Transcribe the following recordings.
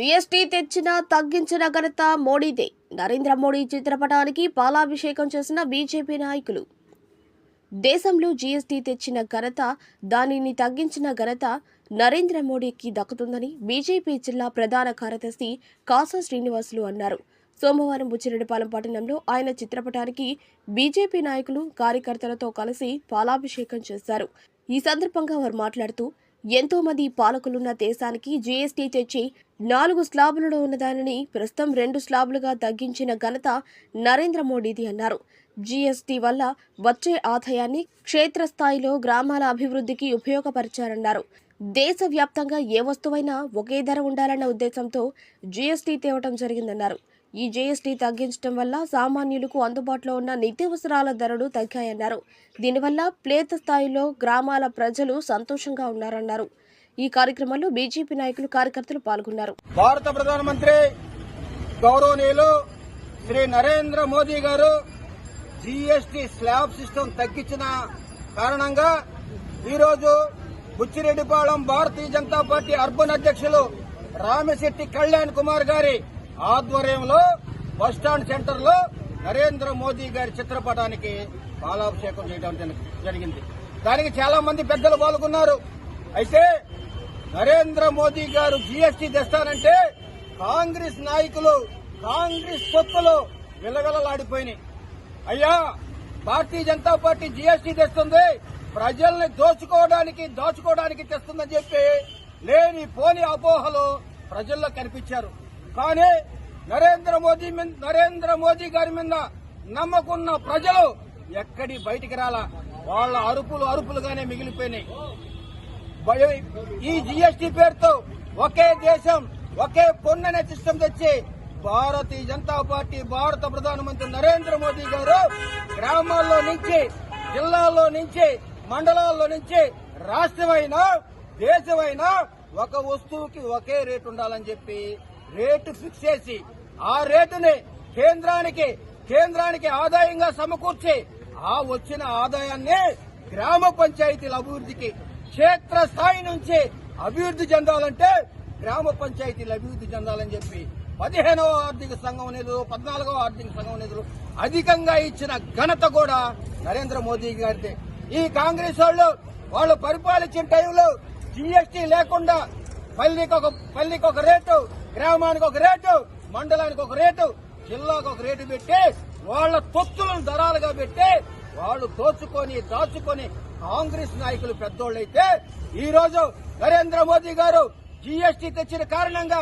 GST తెచ్చిన తగ్గించిన ఘనత మోడీదే. నరేంద్ర మోడీ చిత్రపటానికి పాలాభిషేకం చేసిన బీజేపీ నాయకులు. దేశంలో జీఎస్టీ తెచ్చిన ఘనత దానిని తగ్గించిన ఘనత నరేంద్ర మోడీకి దక్కుతుందని బీజేపీ జిల్లా ప్రధాన కార్యదర్శి కాసా శ్రీనివాసులు అన్నారు. సోమవారం బుచ్చిరెడ్డిపాలెం పట్టణంలో ఆయన చిత్రపటానికి బీజేపీ నాయకులు కార్యకర్తలతో కలిసి పాలాభిషేకం చేశారు. ఈ సందర్భంగా వారు మాట్లాడుతూ ఎంతోమంది పాలకులున్న దేశానికి జీఎస్టీ తెచ్చి నాలుగు స్లాబులలో ఉన్నదానిని ప్రస్తుతం రెండు స్లాబులుగా తగ్గించిన ఘనత నరేంద్ర మోడీది అన్నారు. జీఎస్టీ వల్ల వచ్చే ఆదాయాన్ని క్షేత్రస్థాయిలో గ్రామాల అభివృద్ధికి ఉపయోగపరిచారన్నారు. దేశవ్యాప్తంగా ఏ వస్తువైనా ఒకే ధర ఉండాలన్న ఉద్దేశంతో జీఎస్టీ తేవటం జరిగిందన్నారు. ఈ జీఎస్టీ తగ్గించడం వల్ల సామాన్యులకు అందుబాటులో ఉన్న నిత్యావసరాల ధరలు తగ్గాయన్నారు. దీనివల్ల ప్లేత స్థాయిలో గ్రామాల ప్రజలు సంతోషంగా ఉన్నారన్నారు. ఈ కార్యక్రమంలో బీజేపీ నాయకులు కార్యకర్తలు పాల్గొన్నారు. భారత ప్రధానమంత్రి గౌరవనీయులు శ్రీ నరేంద్ర మోదీ గారు జీఎస్టీ స్లాబ్ సిస్టమ్ తగ్గించిన కారణంగా ఈరోజు బుచ్చిరెడ్డిపాళెం భారతీయ జనతా పార్టీ అర్బన్ అధ్యక్షులు రామశెట్టి కళ్యాణ్ కుమార్ గారి ఆధ్వర్యంలో బస్టాండ్ సెంటర్లో నరేంద్ర మోదీ గారి చిత్రపటానికి పాలాభిషేకం చేయడం జరిగింది. దానికి చాలా మంది పెద్దలు పాల్గొన్నారు. అయితే నరేంద్ర మోదీ గారు జీఎస్టీ తెస్తానంటే కాంగ్రెస్ నాయకులు కాంగ్రెస్ సొత్తులు విలగలలాడిపోయినాయి అయ్యా భారతీయ జనతా పార్టీ జీఎస్టీ తెస్తుంది ప్రజల్ని దోచుకోవడానికి దాచుకోవడానికి తెస్తుందని చెప్పి లేని పోని అపోహలు ప్రజల్లో కనిపించారు. కానీ నరేంద్ర మోదీ నరేంద్ర మోదీ గారి మీద నమ్మకున్న ప్రజలు ఎక్కడి బయటికి రాలా? వాళ్ళ అరుపులు అరుపులుగానే మిగిలిపోయినాయి. ఈ జీఎస్టీ పేరుతో ఒకే దేశం ఒకే పొన్ననే సిస్టమ్ తెచ్చి భారతీయ జనతా పార్టీ భారత ప్రధానమంత్రి నరేంద్ర మోదీ గారు గ్రామాల్లో నుంచి జిల్లాల్లో నుంచి మండలాల్లో నుంచి రాష్ట్రమైనా దేశమైనా ఒక వస్తువుకి ఒకే రేటు ఉండాలని చెప్పి రేటు ఫిక్స్ చేసి ఆ రేటుని కేంద్రానికి కేంద్రానికి ఆదాయంగా సమకూర్చి ఆ వచ్చిన ఆదాయాన్ని గ్రామ పంచాయతీల అభివృద్ధికి క్షేత్ర స్థాయి నుంచి అభివృద్ధి చెందాలంటే గ్రామ పంచాయతీలు అభివృద్ధి చెందాలని చెప్పి పదిహేనవ ఆర్థిక సంఘం నిధులు పద్నాలుగవ ఆర్థిక సంఘం నిధులు అధికంగా ఇచ్చిన ఘనత కూడా నరేంద్ర మోదీ గారిదే. ఈ కాంగ్రెస్ వాళ్ళు వాళ్ళు పరిపాలించిన టైంలో జీఎస్టీ లేకుండా పల్లికి ఒక పల్లికి ఒక రేటు గ్రామానికి ఒక రేటు మండలానికి ఒక రేటు జిల్లాకు ఒక రేటు పెట్టి వాళ్ళ తొత్తులను దరాలుగా పెట్టి వాళ్ళు దోచుకొని దాచుకొని కాంగ్రెస్ నాయకులు పెద్దోళ్ళైతే ఈ రోజు నరేంద్ర మోదీ గారు జీఎస్టీ తెచ్చిన కారణంగా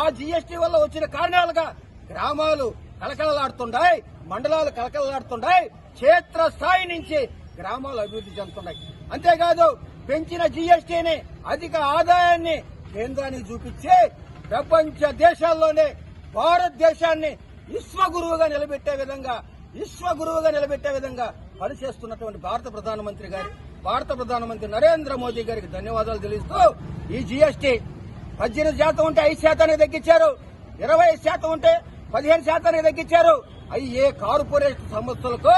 ఆ జీఎస్టీ వల్ల వచ్చిన కారణాలుగా గ్రామాలు కలకలలాడుతున్నాయి మండలాలు కలకలలాడుతున్నాయి క్షేత్ర స్థాయి నుంచి గ్రామాలు అభివృద్ధి చెందుతున్నాయి. అంతేకాదు పెంచిన జీఎస్టీని అధిక ఆదాయాన్ని కేంద్రానికి చూపించి ప్రపంచ దేశాల్లోనే భారతదేశాన్ని విశ్వగురువుగా నిలబెట్టే విధంగా విశ్వగురువుగా నిలబెట్టే విధంగా పనిచేస్తున్నటువంటి భారత ప్రధానమంత్రి గారి భారత ప్రధానమంత్రి నరేంద్ర మోదీ గారికి ధన్యవాదాలు తెలుస్తూ ఈ జీఎస్టీ పద్దెనిమిది శాతం ఉంటే ఐదు శాతానికి తగ్గించారు ఇరవై శాతం ఉంటే పదిహేను శాతానికి తగ్గించారు. అవి ఏ కార్పొరేట్ సంస్థలకు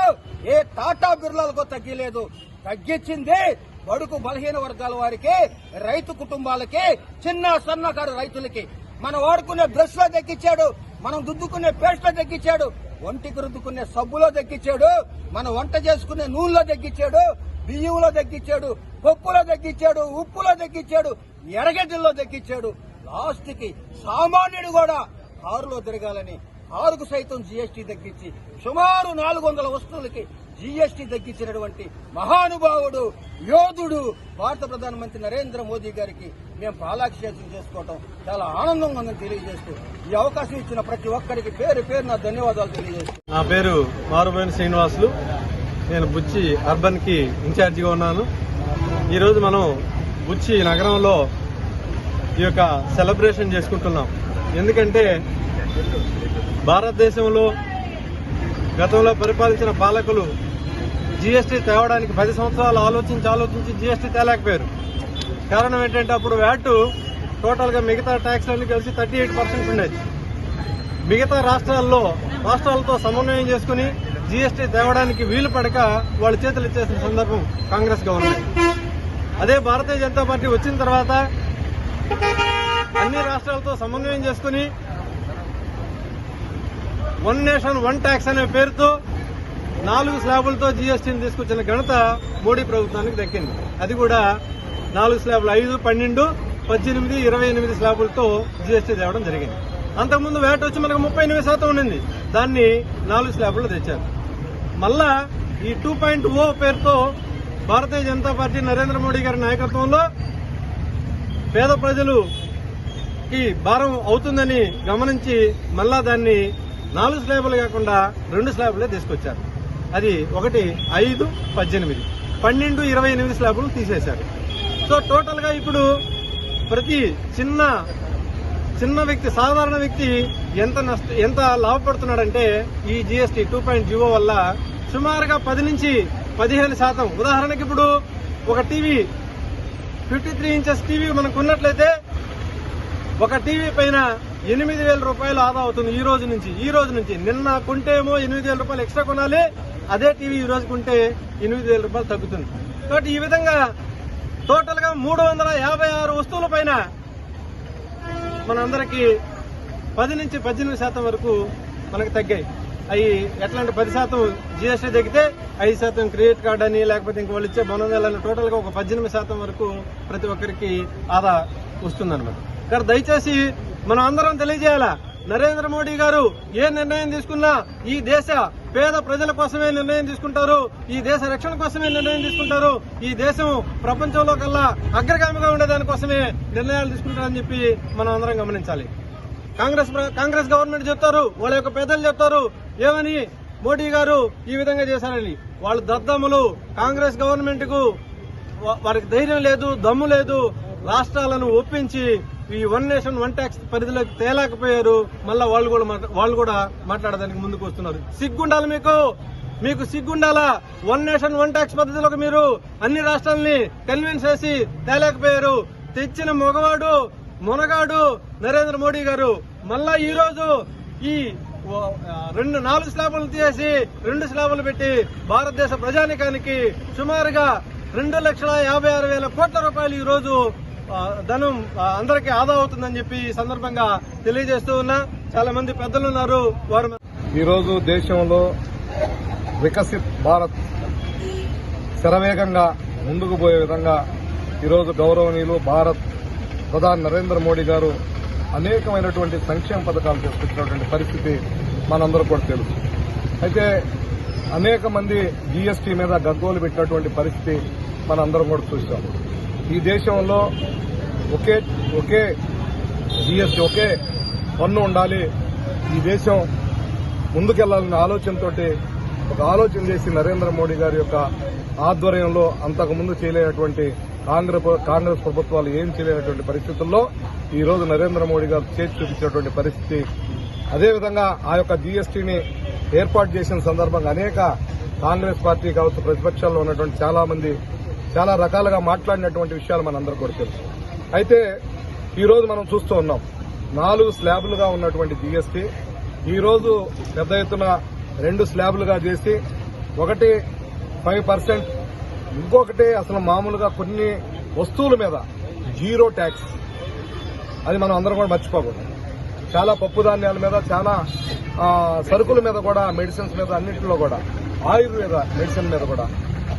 ఏ టాటా బిర్లాలకు తగ్గలేదు. తగ్గించింది బడుకు బలహీన వర్గాల వారికి రైతు కుటుంబాలకి చిన్న సన్నకారు రైతులకి. మనం వాడుకునే బ్రష్లో దక్కించాడు మనం దుద్దుకునే పేస్ట్లో దక్కించాడు ఒంటికి రుద్దుకునే సబ్బులో దక్కించాడు మనం వంట చేసుకునే నూనెలో దక్కించాడు బియ్యంలో దక్కించాడు పప్పులో దక్కించాడు ఉప్పులో దక్కించాడు ఎరగడ్డల్లో దక్కించాడు లాస్ట్కి సామాన్యుడు కూడా కారులో తిరగాలని కారుకు సైతం జీఎస్టీ తగ్గించి సుమారు నాలుగు వందల వస్తువులకి జీఎస్టీ తగ్గించినటువంటి మహానుభావుడు యోధుడు భారత ప్రధానమంత్రి నరేంద్ర మోదీ గారికి మేము పాలాక్షేత్రం చేసుకోవటం చాలా ఆనందంగా ఉందని తెలియజేస్తూ ఈ అవకాశం ఇచ్చిన ప్రతి ఒక్కరికి పేరు పేరు నా ధన్యవాదాలు తెలియజేస్తూ. నా పేరు మారుబోయిన శ్రీనివాసులు. నేను బుచ్చి అర్బన్కి ఇన్ఛార్జిగా ఉన్నాను. ఈరోజు మనం బుచ్చి నగరంలో ఈ యొక్క సెలబ్రేషన్ చేసుకుంటున్నాం. ఎందుకంటే భారతదేశంలో గతంలో పరిపాలించిన పాలకులు జీఎస్టీ తేవడానికి పది సంవత్సరాలు ఆలోచించి ఆలోచించి జీఎస్టీ తేలేకపోయారు. కారణం ఏంటంటే అప్పుడు వ్యాట్ టోటల్గా మిగతా ట్యాక్స్లన్నీ కలిసి థర్టీ ఎయిట్ పర్సెంట్ ఉండేది. మిగతా రాష్ట్రాల్లో రాష్ట్రాలతో సమన్వయం చేసుకుని జీఎస్టీ తేవడానికి వీలు పడక వాళ్ళ చేతులు ఇచ్చేసిన సందర్భం కాంగ్రెస్ గవర్నమెంట్. అదే భారతీయ జనతా పార్టీ వచ్చిన తర్వాత అన్ని రాష్ట్రాలతో సమన్వయం చేసుకుని వన్ నేషన్ వన్ ట్యాక్స్ అనే పేరుతో నాలుగు స్లాబులతో జీఎస్టీని తీసుకొచ్చిన ఘనత మోడీ ప్రభుత్వానికి దక్కింది. అది కూడా నాలుగు స్లాబులు ఐదు పన్నెండు పద్దెనిమిది ఇరవై ఎనిమిది స్లాబులతో జీఎస్టీ తేవడం జరిగింది. అంతకుముందు వేట వచ్చి మనకు ముప్పై ఎనిమిది శాతం ఉండింది. దాన్ని నాలుగు స్లాబులు తెచ్చారు. మళ్ళా ఈ టూ పాయింట్ ఓ పేరుతో భారతీయ జనతా పార్టీ నరేంద్ర మోడీ గారి నాయకత్వంలో పేద ప్రజలుకి భారం అవుతుందని గమనించి మళ్ళా దాన్ని నాలుగు స్లాబులు కాకుండా రెండు స్లాబులే తీసుకొచ్చారు. అది ఒకటి ఐదు పద్దెనిమిది. పన్నెండు ఇరవై ఎనిమిది స్లాబ్లు తీసేశారు. సో టోటల్గా ఇప్పుడు ప్రతి చిన్న చిన్న వ్యక్తి సాధారణ వ్యక్తి ఎంత నష్ట ఎంత లాభపడుతున్నాడంటే ఈ జీఎస్టీ టూ పాయింట్ జీవో వల్ల సుమారుగా పది నుంచి పదిహేను శాతం. ఉదాహరణకి ఇప్పుడు ఒక TV fifty three inches TV మనకు ఉన్నట్లయితే ఒక టీవీ పైన ఎనిమిది వేల రూపాయలు ఆదా అవుతుంది ఈ రోజు నుంచి ఈ రోజు నుంచి. నిన్న కొంటేమో ఎనిమిది వేల రూపాయలు ఎక్స్ట్రా కొనాలి అదే టీవీ ఈ రోజు కొంటే ఎనిమిది వేల రూపాయలు తగ్గుతుంది. కాబట్టి ఈ విధంగా టోటల్గా మూడు వందల యాభై ఆరు వస్తువుల పైన మనందరికి పది నుంచి పద్దెనిమిది శాతం వరకు మనకు తగ్గాయి. అవి ఎట్లా అంటే పది శాతం జిఎస్టీ తగ్గితే ఐదు శాతం క్రెడిట్ కార్డు అని లేకపోతే ఇంక వాళ్ళు ఇచ్చే బొనవేలని టోటల్గా ఒక పద్దెనిమిది శాతం వరకు ప్రతి ఒక్కరికి ఆదా వస్తుందన్నమాట. కానీ దయచేసి మనం అందరం తెలియజేయాలా? నరేంద్ర మోడీ గారు ఏ నిర్ణయం తీసుకున్నా ఈ దేశ పేద ప్రజల కోసమే నిర్ణయం తీసుకుంటారు ఈ దేశ రక్షణ కోసమే నిర్ణయం తీసుకుంటారు ఈ దేశం ప్రపంచంలో కల్లా అగ్రగామిగా ఉండేదాని కోసమే నిర్ణయాలు తీసుకుంటారని చెప్పి మనం అందరం గమనించాలి. కాంగ్రెస్ కాంగ్రెస్ గవర్నమెంట్ చెప్తారు వాళ్ళ యొక్క పెద్దలు చెప్తారు ఏమని? మోడీ గారు ఈ విధంగా చేశారని. వాళ్ళు దద్దమ్ములు కాంగ్రెస్ గవర్నమెంట్కు వారికి ధైర్యం లేదు దమ్ము లేదు రాష్ట్రాలను ఒప్పించి ఈ వన్ నేషన్ వన్ ట్యాక్స్ పరిధిలోకి తేలేకపోయారు. మళ్ళా వాళ్ళు కూడా మాట్లా- వాళ్ళు కూడా మాట్లాడడానికి ముందుకు వస్తున్నారు. సిగ్గుండాలి మీకు? మీకు సిగ్గుండాలా? వన్ నేషన్ వన్ ట్యాక్స్ పద్ధతిలోకి మీరు అన్ని రాష్ట్రాలని కన్విన్స్ చేసి తేలేకపోయారు. తెచ్చిన మగవాడు మునగాడు నరేంద్ర మోడీ గారు. మళ్ళా ఈ రోజు ఈ రెండు నాలుగు స్లాబులు తీసేసి రెండు స్లాబులు పెట్టి భారతదేశ ప్రజానికానికి సుమారుగా రెండు లక్షల యాభై ఆరు వేల కోట్ల రూపాయలు ఈ రోజు ధనం అందరికి అందరికీ ఆదా అవుతుందని చెప్పి ఈ సందర్భంగా తెలియజేస్తూ ఉన్నా. చాలా మంది పెద్దలు ఉన్నారు. వారు ఈరోజు దేశంలో వికసిత్ భారత్ శరవేగంగా ముందుకు పోయే విధంగా ఈరోజు గౌరవనీయులు భారత్ ప్రధాని నరేంద్ర మోడీ గారు అనేకమైనటువంటి సంక్షేమ పథకాలు తీసుకొచ్చినటువంటి పరిస్థితి మనందరూ కూడా తెలుసు. అయితే అనేక మంది జీఎస్టీ మీద గగ్గోలు పెట్టినటువంటి పరిస్థితి మనందరం కూడా చూసాం ఈ దేశంలో ఒకే ఒకే జీఎస్టీ ఒకే పన్ను ఉండాలి. ఈ దేశం ముందుకెళ్ళాలనే ఆలోచనతోటి ఒక ఆలోచన చేసి నరేంద్ర మోడీ గారి యొక్క ఆధ్వర్యంలో అంతకుముందు చేయలేనటువంటి కాంగ్రెస్ కాంగ్రెస్ ప్రభుత్వాలు ఏం చేయలేనటువంటి పరిస్థితుల్లో ఈ రోజు నరేంద్ర మోడీ గారు చేతి చూపించినటువంటి పరిస్థితి. అదేవిధంగా ఆ యొక్క జీఎస్టీని ఏర్పాటు చేసిన సందర్భంగా అనేక కాంగ్రెస్ పార్టీ కావచ్చు ప్రతిపక్షాల్లో ఉన్నటువంటి చాలా మంది చాలా రకాలుగా మాట్లాడినటువంటి విషయాలు మనందరూ కూడా తెలుసు. అయితే ఈరోజు మనం చూస్తూ ఉన్నాం. నాలుగు స్లాబ్లుగా ఉన్నటువంటి జిఎస్టీ ఈరోజు పెద్ద ఎత్తున రెండు స్లాబ్లుగా చేసి ఒకటి ఫైవ్ పర్సెంట్ ఇంకొకటి అసలు మామూలుగా కొన్ని వస్తువుల మీద జీరో ట్యాక్స్. అది మనం అందరం కూడా మర్చిపోకూడదు. చాలా పప్పు ధాన్యాల మీద చాలా సరుకుల మీద కూడా మెడిసిన్స్ మీద అన్నింటిలో కూడా ఆయుర్వేద మెడిసిన్ మీద కూడా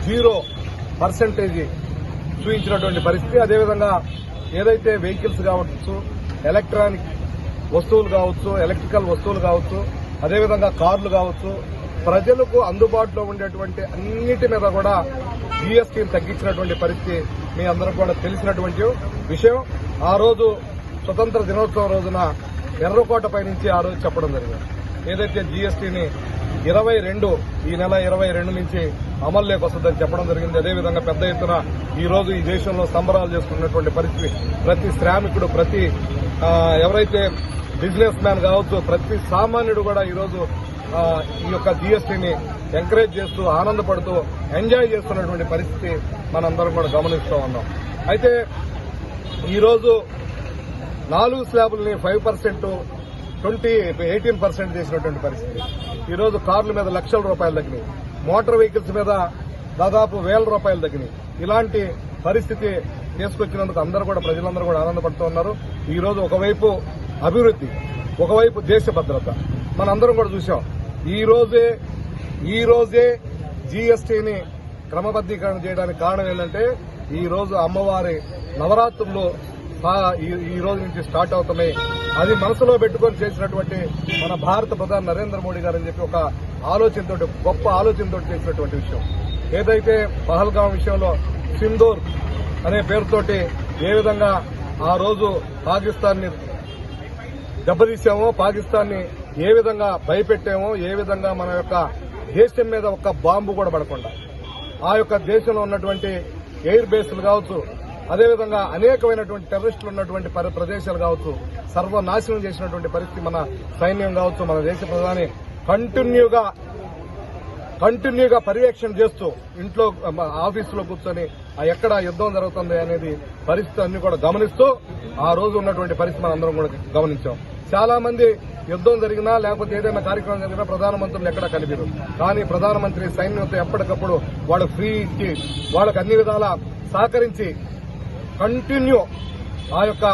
జీరో పర్సంటేజ్ చూపించినటువంటి పరిస్థితి. అదేవిధంగా ఏదైతే వెహికల్స్ కావచ్చు ఎలక్ట్రానిక్ వస్తువులు కావచ్చు ఎలక్ట్రికల్ వస్తువులు కావచ్చు అదేవిధంగా కార్లు కావచ్చు ప్రజలకు అందుబాటులో ఉండేటువంటి అన్నిటి మీద కూడా జీఎస్టీని తగ్గించినటువంటి పరిస్థితి మీ అందరం కూడా తెలిసినటువంటి విషయం. ఆ రోజు స్వతంత్ర దినోత్సవం రోజున ఎర్రకోటపై నుంచి ఆ రోజు చెప్పడం జరిగింది. ఏదైతే జీఎస్టీని ఇరవై రెండు ఈ నెల ఇరవై రెండు నుంచి అమల్లోకి వస్తుందని చెప్పడం జరిగింది. అదేవిధంగా పెద్ద ఎత్తున ఈ రోజు ఈ దేశంలో సంబరాలు చేసుకున్నటువంటి పరిస్థితి. ప్రతి శ్రామికుడు ప్రతి ఎవరైతే బిజినెస్ మ్యాన్ కావచ్చు ప్రతి సామాన్యుడు కూడా ఈరోజు ఈ యొక్క జీఎస్టీని ఎంకరేజ్ చేస్తూ ఆనందపడుతూ ఎంజాయ్ చేస్తున్నటువంటి పరిస్థితి మనందరం కూడా గమనిస్తూ ఉన్నాం. అయితే ఈరోజు నాలుగు స్లాబుల్ని five percent twenty eighteen percent చేసినటువంటి పరిస్థితి. ఈరోజు కార్ల మీద లక్షల రూపాయలు తగ్గినాయి. మోటార్ వెహికల్స్ మీద దాదాపు వేల రూపాయలు తగ్గినాయి. ఇలాంటి పరిస్థితి తీసుకొచ్చినందుకు అందరూ కూడా ప్రజలందరూ కూడా ఆనందపడుతూ ఉన్నారు. ఈరోజు ఒకవైపు అభివృద్ధి ఒకవైపు దేశ భద్రత. మనందరం కూడా చూసాం ఈ రోజే ఈ రోజే జీఎస్టీని క్రమబద్దీకరణ చేయడానికి కారణం ఏంటంటే ఈ రోజు అమ్మవారి నవరాత్రులు ఈ- రోజు నుంచి స్టార్ట్ అవుతున్నాయి. అది మనసులో పెట్టుకొని చేసినటువంటి మన భారత ప్రధాని నరేంద్ర మోడీ గారు అని చెప్పి ఒక ఆలోచనతో గొప్ప ఆలోచనతో చేసినటువంటి విషయం. ఏదైతే పహల్గాం విషయంలో సింధూర్ అనే పేరుతోటి ఏ విధంగా ఆ రోజు పాకిస్తాన్ని దెబ్బతీసామో పాకిస్తాన్ని ఏ విధంగా భయపెట్టామో ఏ విధంగా మన యొక్క దేశం మీద ఒక్క బాంబు కూడా పడకుండా ఆ యొక్క దేశంలో ఉన్నటువంటి ఎయిర్ బేస్లు కావచ్చు అదేవిధంగా అనేకమైనటువంటి టెర్రరిస్టులు ఉన్నటువంటి పరి- ప్రదేశాలు కావచ్చు సర్వనాశనం చేసినటువంటి పరిస్థితి మన సైన్యం కావచ్చు మన దేశ ప్రధాని కంటిన్యూగా కంటిన్యూగా పర్యవేక్షణ చేస్తూ ఇంట్లో ఆఫీసులో కూర్చొని ఆ ఎక్కడ యుద్దం జరుగుతుంది అనేది పరిస్థితి అన్ని కూడా గమనిస్తూ ఆ రోజు ఉన్నటువంటి పరిస్థితి మనం అందరం కూడా గమనించాం. చాలా మంది యుద్దం జరిగినా లేకపోతే ఏదైనా కార్యక్రమం జరిగినా ప్రధానమంత్రులు ఎక్కడ కలిపారు కానీ ప్రధానమంత్రి సైన్యంతో ఎప్పటికప్పుడు వాళ్ళకు ఫ్రీ ఇచ్చి వాళ్ళకు అన్ని విధాలా సహకరించి కంటిన్యూ ఆ యొక్క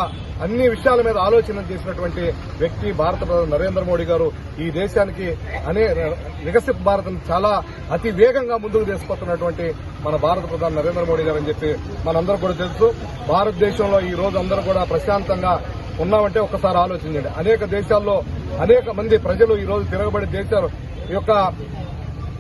అన్ని విషయాల మీద ఆలోచన చేసినటువంటి వ్యక్తి భారత ప్రధాని నరేంద్ర మోడీ గారు ఈ దేశానికి అనే వికసిత భారతం చాలా అతి వేగంగా ముందుకు తీసుకొస్తున్నటువంటి మన భారత ప్రధాని నరేంద్ర మోడీ గారు అని చెప్పి మనందరూ కూడా తెలుసు. భారతదేశంలో ఈ రోజు అందరూ కూడా ప్రశాంతంగా ఉన్నామంటే ఒకసారి ఆలోచించండి అనేక దేశాల్లో అనేక మంది ప్రజలు ఈ రోజు తిరగబడి దేశాలు ఈ యొక్క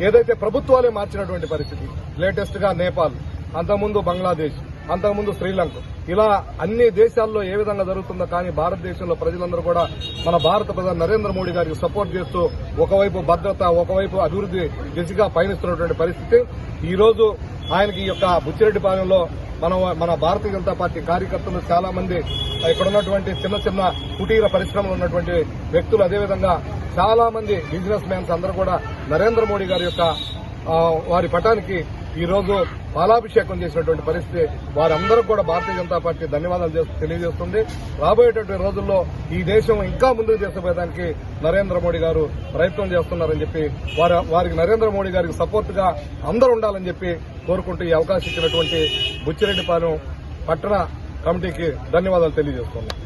ఏదైతే ప్రభుత్వాలే మార్చినటువంటి పరిస్థితి లేటెస్ట్గా నేపాల్ అంతకుముందు బంగ్లాదేశ్ అంతకుముందు శ్రీలంక. ఇలా అన్ని దేశాల్లో ఏ విధంగా జరుగుతుందో కానీ భారతదేశంలో ప్రజలందరూ కూడా మన భారత ప్రధాని నరేంద్ర మోడీ గారికి సపోర్ట్ చేస్తూ ఒకవైపు భద్రత ఒకవైపు అభివృద్ధి దిశగా పయనిస్తున్నటువంటి పరిస్థితి. ఈ రోజు ఆయనకి ఈ యొక్క బుచ్చిరెడ్డిపాలెంలో మనం మన భారతీయ జనతా పార్టీ కార్యకర్తలు చాలా మంది ఇక్కడ ఉన్నటువంటి చిన్న చిన్న కుటీర పరిశ్రమలు ఉన్నటువంటి వ్యక్తులు అదేవిధంగా చాలా మంది బిజినెస్ మ్యాన్స్ అందరూ కూడా నరేంద్ర మోడీ గారి యొక్క వారి పటానికి ఈరోజు బాలాభిషేకం పాలాభిషేకం చేసినటువంటి పరిస్థితి వారందరూ కూడా భారతీయ జనతా పార్టీ ధన్యవాదాలు తెలియజేస్తుంది. రాబోయేటటువంటి రోజుల్లో ఈ దేశం ఇంకా ముందుకు తీసుకుపోయేదానికి నరేంద్ర మోడీ గారు ప్రయత్నం చేస్తున్నారని చెప్పి వారి వారికి నరేంద్ర మోడీ గారికి సపోర్ట్గా అందరూ ఉండాలని చెప్పి కోరుకుంటూ ఈ అవకాశం ఇచ్చినటువంటి బుచ్చిరెడ్డిపాలెం పట్టణ కమిటీకి ధన్యవాదాలు తెలియజేస్తున్నాం.